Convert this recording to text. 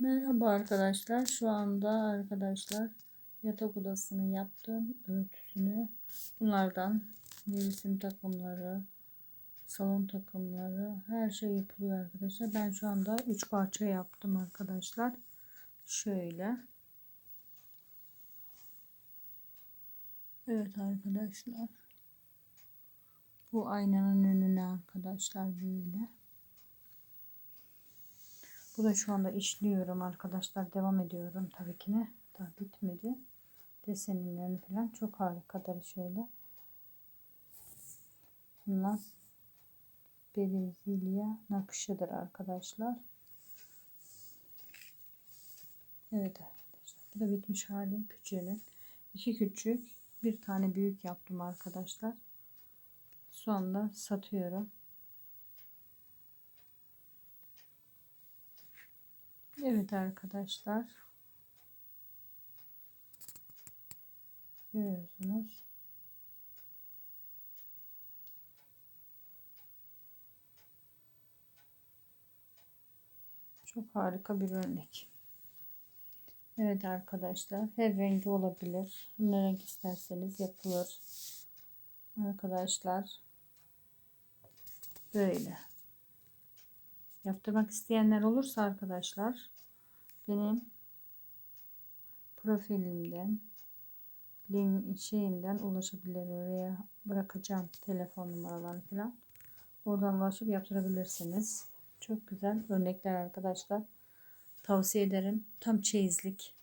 Merhaba arkadaşlar. Şu anda arkadaşlar yatak odasını yaptım. Örtüsünü. Bunlardan nevresim takımları, salon takımları her şey yapılıyor arkadaşlar. Ben şu anda 3 parça yaptım arkadaşlar. Şöyle. Evet arkadaşlar. Bu aynanın önüne arkadaşlar böyle. Bu da şu anda işliyorum arkadaşlar. Devam ediyorum tabii ki ne. Daha bitmedi. Desenlerini falan çok harikadır şöyle. Bunlar Brezilya nakışıdır arkadaşlar. Evet arkadaşlar. Bu da bitmiş hali küçüğünün. iki küçük bir tane büyük yaptım arkadaşlar. Sonra satıyorum. Evet arkadaşlar. Görüyorsunuz. Çok harika bir örnek. Evet arkadaşlar. Her rengi olabilir. Ne renk isterseniz yapılır. Arkadaşlar. Böyle yaptırmak isteyenler olursa arkadaşlar benim profilimden link şeyimden ulaşabilir oraya bırakacağım telefon numaralarını falan. Oradan ulaşıp yaptırabilirsiniz. Çok güzel örnekler arkadaşlar. Tavsiye ederim. Tam çeyizlik